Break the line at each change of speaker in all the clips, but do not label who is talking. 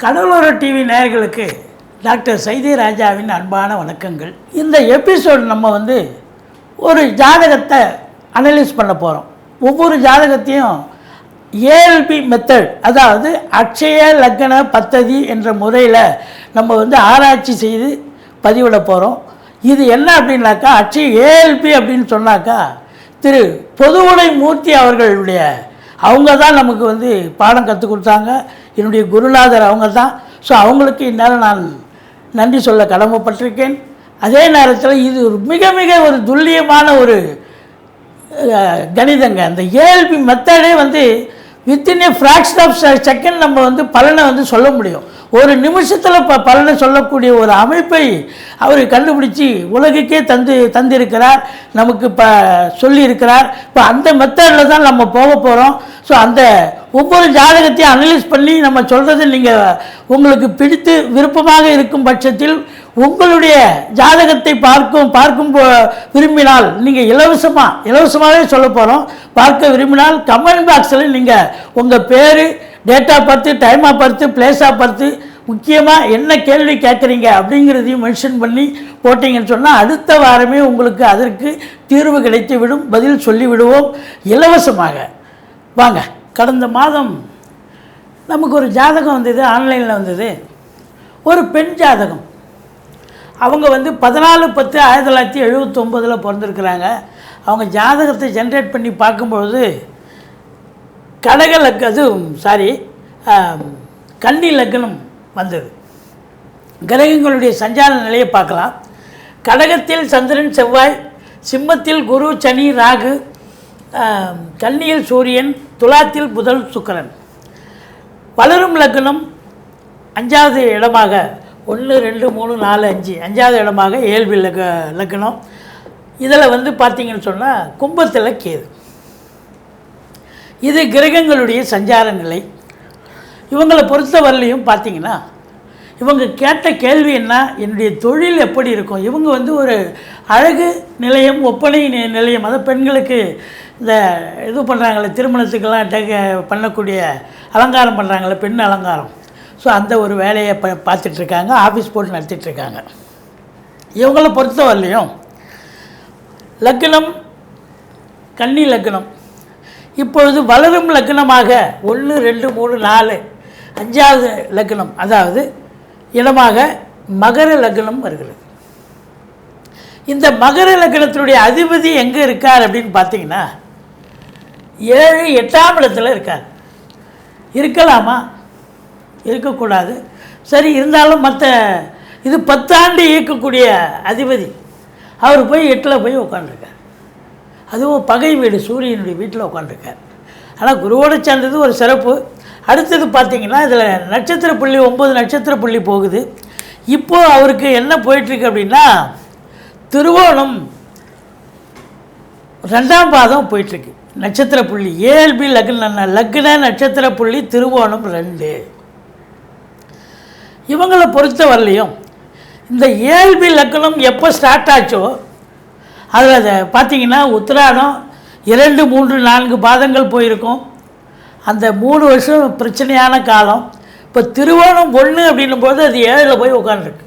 கடலோர டிவி நேயர்களுக்கு டாக்டர் சைதி ராஜாவின் அன்பான வணக்கங்கள். இந்த எபிசோடு நம்ம வந்து ஒரு ஜாதகத்தை அனலைஸ் பண்ண போகிறோம் ஒவ்வொரு ஜாதகத்தையும் ஏஎல்பி மெத்தட் அதாவது அக்ஷய லக்ன பத்ததி என்ற முறையில் நம்ம வந்து ஆராய்ச்சி செய்து பதிவிட போகிறோம் இது என்ன அப்படின்னாக்கா அக்ஷய ஏஎல்பி அப்படின்னு சொன்னாக்கா திரு பொதுவுடை மூர்த்தி அவர்களுடைய அவங்க தான் நமக்கு வந்து பாடம் கற்றுக் கொடுத்தாங்க. என்னுடைய குருநாதர் அவங்க தான் ஸோ அவங்களுக்கு இந்நேரம் நான் நன்றி சொல்ல கடமைப்பட்டிருக்கேன். அதே நேரத்தில் இது ஒரு மிக மிக ஒரு துல்லியமான ஒரு கணிதங்க. அந்த ஏஎல்பி மெத்தடே வந்து within a fraction of second நம்ம வந்து பலனை வந்து சொல்ல முடியும். ஒரு நிமிஷத்தில் ப பலனை சொல்லக்கூடிய ஒரு அமைப்பை அவர் கண்டுபிடிச்சி உலகுக்கே தந்து தந்திருக்கிறார் நமக்கு இப்போ சொல்லியிருக்கிறார். இப்போ அந்த மெத்தடில் தான் நம்ம போக போகிறோம் ஸோ அந்த ஒவ்வொரு ஜாதகத்தையும் அனலைஸ் பண்ணி நம்ம சொல்கிறது நீங்கள் உங்களுக்கு பிடித்து விருப்பமாக இருக்கும் பட்சத்தில் உங்களுடைய ஜாதகத்தை பார்க்கும் பார்க்கும் போ- விரும்பினால் நீங்கள் இலவசமாக இலவசமாகவே சொல்ல போகிறோம் பார்க்க விரும்பினால் கமெண்ட் பாக்ஸில் நீங்கள் உங்கள் பேர் டேட்டா பார்த்து டைமாக பார்த்து பிளேஸாக பார்த்து முக்கியமாக என்ன கேள்வி கேட்குறீங்க அப்படிங்கிறதையும் மென்ஷன் பண்ணி போட்டிங்கன்னு சொன்னால் அடுத்த வாரமே உங்களுக்கு அதற்கு தீர்வு கிடைத்து விடும் பதில் சொல்லிவிடுவோம். இலவசமாக. வாங்க கடந்த மாதம் நமக்கு ஒரு ஜாதகம் வந்தது ஆன்லைனில் வந்தது. ஒரு பெண் ஜாதகம். அவங்க வந்து பதினாலு பத்து ஆயிரத்தி தொள்ளாயிரத்தி எழுபத்தொம்போதில் பிறந்திருக்கிறாங்க. அவங்க ஜாதகத்தை ஜென்ரேட் பண்ணி பார்க்கும்பொழுது கடக லக் அது சாரி கன்னி லக்னம் வந்தது. கிரகங்களுடைய சஞ்சார நிலையை பார்க்கலாம். கடகத்தில் சந்திரன் செவ்வாய் சிம்மத்தில் குரு சனி ராகு கன்னியில் சூரியன் துலாத்தில் புதன் சுக்கரன். வளரும் லக்னம் அஞ்சாவது இடமாக ஒன்று ரெண்டு மூணு நாலு அஞ்சு. அஞ்சாவது இடமாக இயல்பு லக் லக்னம் இதில் வந்து பார்த்தீங்கன்னு சொன்னால் கும்பத்தில் கேது. இது கிரகங்களுடைய சஞ்சார நிலை. இவங்களை பொறுத்தவரையிலையும் பார்த்தீங்கன்னா இவங்க கேட்ட கேள்வி என்ன என்னுடைய தொழில் எப்படி இருக்கும்? இவங்க வந்து ஒரு அழகு நிலையம் ஒப்பனை நிலையம் அதாவது பெண்களுக்கு இந்த இது பண்ணுறாங்களே திருமணத்துக்கெல்லாம் டெக பண்ணக்கூடிய அலங்காரம் பண்ணுறாங்களே பெண் அலங்காரம். ஸோ அந்த ஒரு வேலையை ப பார்த்துட்ருக்காங்க ஆஃபீஸ் போட்டு நடத்திட்டுருக்காங்க இவங்களை பொறுத்தவரையிலையும் லக்னம் கன்னி லக்னம் இப்பொழுது வளரும் லக்னமாக ஒன்று ரெண்டு மூணு நாலு அஞ்சாவது லக்னம் அதாவது இடமாக மகர லக்னம் வருகிறது. இந்த மகர லக்னத்தினுடைய அதிபதி எங்கே இருக்கார் அப்படின்னு பார்த்தீங்கன்னா ஏழு எட்டாம் இடத்துல இருக்கார். இருக்கலாமா? இருக்கக்கூடாது. சரி இருந்தாலும் மற்ற இது பத்தாண்டு இயக்கக்கூடிய அதிபதி. அவர் போய் எட்டில் போய் உட்காந்துருக்கார் அதுவும் பகை வீடு சூரியனுடைய வீட்டில் உட்காந்துருக்கார் ஆனால் குருவோடு சேர்ந்தது ஒரு சிறப்பு. அடுத்தது பார்த்தீங்கன்னா இதில் நட்சத்திர புள்ளி ஒம்பது நட்சத்திர புள்ளி போகுது. இப்போது அவருக்கு என்ன போயிட்டுருக்கு அப்படின்னா திருவோணம் ரெண்டாம் பாதம் போயிட்டுருக்கு. நட்சத்திர புள்ளி ஏஎல்பி லக்ன லக்ன நட்சத்திர புள்ளி திருவோணம் ரெண்டு. இவங்களை பொறுத்த வரலையும் இந்த ஏஎல்பி லக்னம் எப்போ ஸ்டார்ட் ஆச்சோ அதில் அதை பார்த்தீங்கன்னா உத்திராடம் இரண்டு மூன்று நான்கு பாதங்கள் போயிருக்கும். அந்த மூணு வருஷம் பிரச்சனையான காலம். இப்போ திருவோணம் ஒன்று அப்படின்னும் போது அது ஏழில் போய் உட்காந்துருக்கு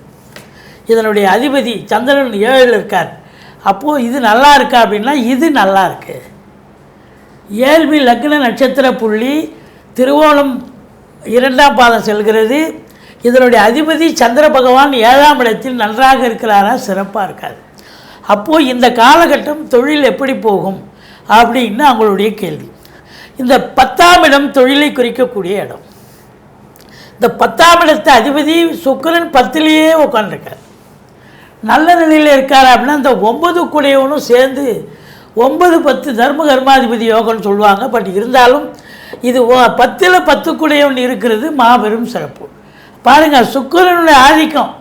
இதனுடைய அதிபதி சந்திரன் ஏழில் இருக்கார். அப்போது இது நல்லா இருக்கா அப்படின்னா இது நல்லா இருக்குது ஏழ்வி லக்ன நட்சத்திர புள்ளி திருவோணம் இரண்டாம் பாதம் செல்கிறது. இதனுடைய அதிபதி சந்திர பகவான் ஏழாம் இடத்தில் நன்றாக இருக்கிறாரா சிறப்பாக இருக்கார். அப்போது இந்த காலகட்டம் தொழில் எப்படி போகும் அப்படின்னு அவங்களுடைய கேள்வி. இந்த பத்தாம் இடம் தொழிலை குறிக்கக்கூடிய இடம். இந்த பத்தாம் இடத்தை அதிபதி சுக்கிரன் பத்திலேயே உட்காந்துருக்கார் நல்ல நிலையில் இருக்கார் அப்படின்னா இந்த ஒன்பது கூடையவனும் சேர்ந்து ஒன்பது பத்து தர்ம கர்மாதிபதி யோகம்னு சொல்லுவாங்க. பட் இருந்தாலும் இது பத்தில் பத்து கூடையவன் இருக்கிறது மாபெரும் சிறப்பு. பாருங்கள் சுக்கரனுடைய ஆதிக்கம்.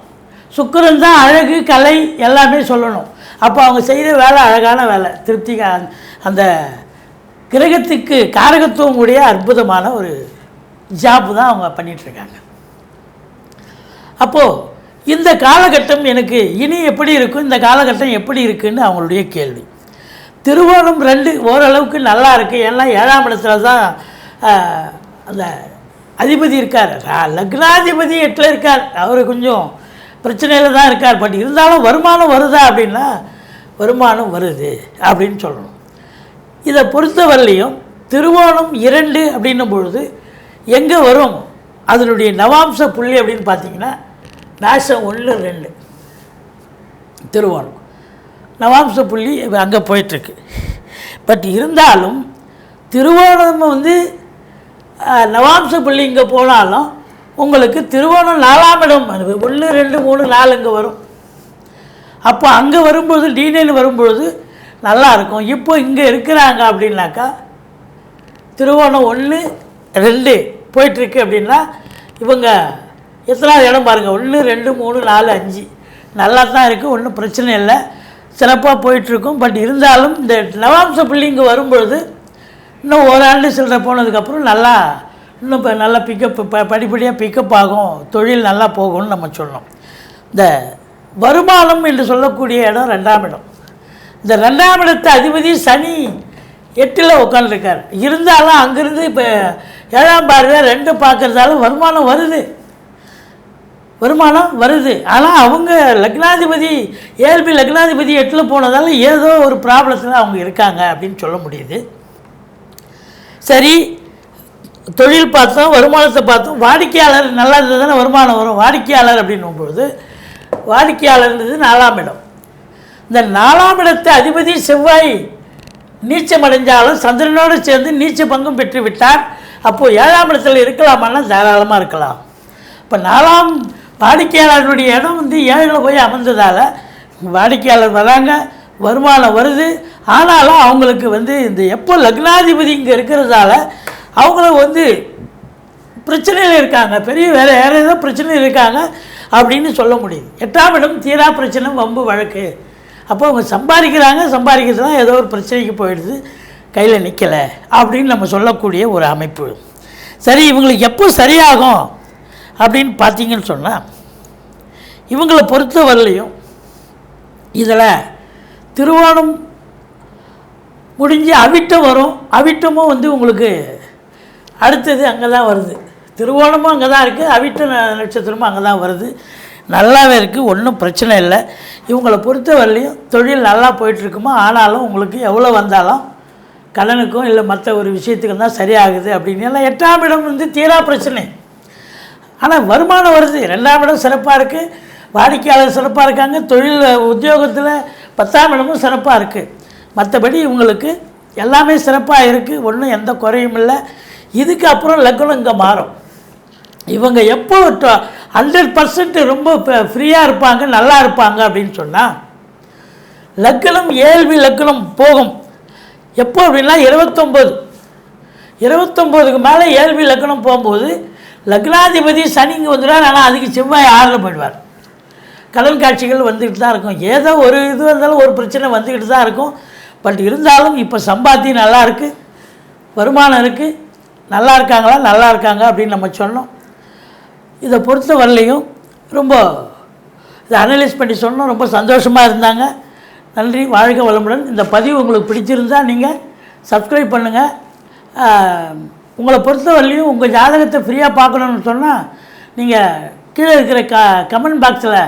சுக்கிரன் தான் அழகு கலை எல்லாமே சொல்லணும். அப்போ அவங்க செய்கிற வேலை அழகான வேலை. திருப்திக அந்த கிரகத்துக்கு காரகத்துவம் உடைய அற்புதமான ஒரு ஜாப் தான் அவங்க பண்ணிகிட்ருக்காங்க அப்போது இந்த காலகட்டம் எனக்கு இனி எப்படி இருக்கும்? இந்த காலகட்டம் எப்படி இருக்குன்னு அவங்களுடைய கேள்வி. திருவோணம் ரெண்டு ஓரளவுக்கு நல்லா இருக்குது ஏன்னா ஏழாம் இடத்துல தான் அந்த அதிபதி இருக்கார். லக்னாதிபதி எட்டில் இருக்கார். அவர் கொஞ்சம் பிரச்சனையில் தான் இருக்கார். பட் இருந்தாலும் வருமானம் வருதா அப்படின்னா வருமானம் வருது அப்படின்னு சொல்லணும். இதை பொறுத்தவரையிலையும் திருவோணம் இரண்டு அப்படின்னும் பொழுது எங்கே வரும்? அதனுடைய நவாம்ச புள்ளி அப்படின்னு பார்த்தீங்கன்னா நாசம் ஒன்று ரெண்டு. திருவோணம். நவாம்ச புள்ளி அங்கே போயிட்டுருக்கு. பட் இருந்தாலும் திருவோணம் வந்து நவாம்ச புள்ளி இங்கே போனாலும் உங்களுக்கு திருவோணம் நாலாம் இடம். ஒன்று ரெண்டு மூணு நாலு இங்கே வரும். அப்போ அங்கே வரும்பொழுது டீனேல் வரும்பொழுது நல்லாயிருக்கும் இப்போ இங்கே இருக்கிறாங்க அப்படின்னாக்கா திருவோணம் ஒன்று ரெண்டு போயிட்டுருக்கு அப்படின்னா இவங்க எத்தனாவது இடம் பாருங்கள் ஒன்று ரெண்டு மூணு நாலு அஞ்சு. நல்லா தான் இருக்குது ஒன்றும் பிரச்சனை இல்லை. சிறப்பாக போயிட்டுருக்கும். பட் இருந்தாலும் இந்த நவாம்ச பிள்ளைங்க வரும்பொழுது இன்னும் ஓராண்டு சில்லற போனதுக்கப்புறம் நல்லா இன்னும் இப்போ நல்லா பிக்கப் ப படிப்படியாக பிக்கப் ஆகும். தொழில் நல்லா போகும்னு நம்ம சொல்லணும். இந்த வருமானம் என்று சொல்லக்கூடிய இடம் ரெண்டாம் இடம். இந்த ரெண்டாம் இடத்து அதிபதி சனி எட்டில் உட்காந்துருக்கார் இருந்தாலும் அங்கேருந்து இப்போ ஏழாம் பார்வை ரெண்டு பார்க்குறதாலும் வருமானம் வருது. வருமானம் வருது. ஆனால் அவங்க லக்னாதிபதி ஏழ்பி லக்னாதிபதி எட்டில் போனதால ஏதோ ஒரு ப்ராப்ளத்தில் அவங்க இருக்காங்க அப்படின்னு சொல்ல முடியுது. சரி தொழில் பார்த்தோம் வருமானத்தை பார்த்தோம். வாடிக்கையாளர் நல்லா இருந்தது தானே வருமானம் வரும். வாடிக்கையாளர் அப்படின்னும் பொழுது வாடிக்கையாளர்ன்றது நாலாம் இடம். இந்த நாலாம் இடத்தை அதிபதி செவ்வாய் நீச்சம் அடைஞ்சாலும் சந்திரனோடு சேர்ந்து நீச்ச பங்கும் பெற்று விட்டார். அப்போது ஏழாம் இடத்தில் இருக்கலாமான்னா தாராளமாக இருக்கலாம். இப்போ நாலாம் வாடிக்கையாளர்களுடைய இடம் வந்து ஏழில் போய் அமர்ந்ததால் வாடிக்கையாளர் வராங்க வருமானம் வருது. ஆனாலும் அவங்களுக்கு வந்து இந்த எப்போ லக்னாதிபதி இங்கே இருக்கிறதால அவங்களும் வந்து பிரச்சனையில் இருக்காங்க. பெரிய வேறு வேறு ஏதோ பிரச்சனையில் இருக்காங்க அப்படின்னு சொல்ல முடியுது. எட்டாம் இடம் தீரா பிரச்சனை வம்பு வழக்கு. அப்போ அவங்க சம்பாதிக்கிறாங்க சம்பாதிக்கிறது தான் ஏதோ ஒரு பிரச்சனைக்கு போயிடுது. கையில் நிற்கலை அப்படின்னு நம்ம சொல்லக்கூடிய ஒரு அமைப்பு. சரி இவங்களுக்கு எப்போ சரியாகும் அப்படின்னு பார்த்தீங்கன்னு சொன்னால் இவங்களை பொறுத்த வரலையும் இதில் திருவோணம் முடிஞ்சு அவிட்டம் வரும். அவிட்டமும் வந்து உங்களுக்கு அடுத்தது அங்கே தான் வருது. திருவோணமும் அங்கே தான் இருக்குது அவிட்ட நட்சத்திரமும் அங்கே தான் வருது. நல்லாவே இருக்குது ஒன்றும் பிரச்சனை இல்லை. இவங்களை பொறுத்தவரையிலையும் தொழில் நல்லா போயிட்டுருக்குமோ? ஆனாலும் உங்களுக்கு எவ்வளோ வந்தாலும் கடனுக்கும் இல்லை மற்ற ஒரு விஷயத்துக்கும் தான் சரியாகுது அப்படின்னு. எல்லாம் எட்டாம் இடம் வந்து தீரா பிரச்சனை. ஆனால் வருமானம் வருது. ரெண்டாம் இடம் சிறப்பாக இருக்குது வாடிக்கையாளர் சிறப்பாக இருக்காங்க. தொழில் உத்தியோகத்தில் பத்தாம் இடமும் சிறப்பாக இருக்குது மற்றபடி இவங்களுக்கு எல்லாமே சிறப்பாக இருக்குது ஒன்றும் எந்த குறையும் இல்லை. இதுக்கு அப்புறம் லக்னம் இங்கே மாறும். இவங்க எப்போ ஹண்ட்ரட் பர்சன்ட் ரொம்ப ஃப்ரீயாக இருப்பாங்க நல்லா இருப்பாங்க அப்படின்னு சொன்னால் லக்னம் ஏழ்வி லக்னம் போகும். எப்போ அப்படின்னா இருபத்தொம்போது. இருபத்தொம்போதுக்கு மேலே ஏழ்வி லக்னம் போகும்போது லக்னாதிபதி சனி இங்கே வந்துடுவார் ஆனால் அதுக்கு செவ்வாய் ஆறில் போயிடுவார். கடல் காட்சிகள் வந்துக்கிட்டு தான் இருக்கும். ஏதோ ஒரு இது இருந்தாலும் ஒரு பிரச்சனை வந்துக்கிட்டு தான் இருக்கும். பட் இருந்தாலும் இப்போ சம்பாத்தியம் நல்லா இருக்குது வருமானம் இருக்குது நல்லா இருக்காங்களா நல்லா இருக்காங்க அப்படின்னு நம்ம சொன்னோம். இதை பொறுத்த வரலையும் ரொம்ப இதை அனலைஸ் பண்ணி சொன்னோம். ரொம்ப சந்தோஷமாக இருந்தாங்க. நன்றி வாழ்க வளமுடன். இந்த பதிவு உங்களுக்கு பிடிச்சிருந்தா நீங்கள் சப்ஸ்கிரைப் பண்ணுங்கள் உங்களை பொறுத்த வரலையும் உங்கள் ஜாதகத்தை ஃப்ரீயாக பார்க்கணுன்னு சொன்னால் நீங்கள் கீழே இருக்கிற க கமெண்ட் பாக்ஸில்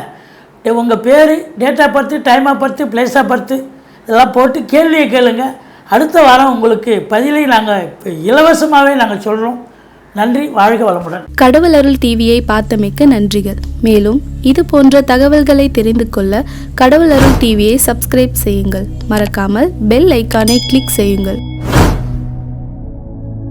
உங்கள் பேர் date of birth time of birth place of birth இதெல்லாம் போட்டு கேள்வியை கேளுங்கள் அடுத்த வாரம் உங்களுக்கு பதிலை நாங்கள் இப்போ இலவசமாகவே நாங்கள் சொல்கிறோம் நன்றி வாழ்க வளமுடன்.
கடவுள் அருள் டிவியை பார்த்தமைக்க நன்றிகள். மேலும் இது போன்ற தகவல்களை தெரிந்து கொள்ள கடவுள் அருள் டிவியை சப்ஸ்கிரைப் செய்யுங்கள். மறக்காமல் பெல் ஐக்கானை கிளிக் செய்யுங்கள்.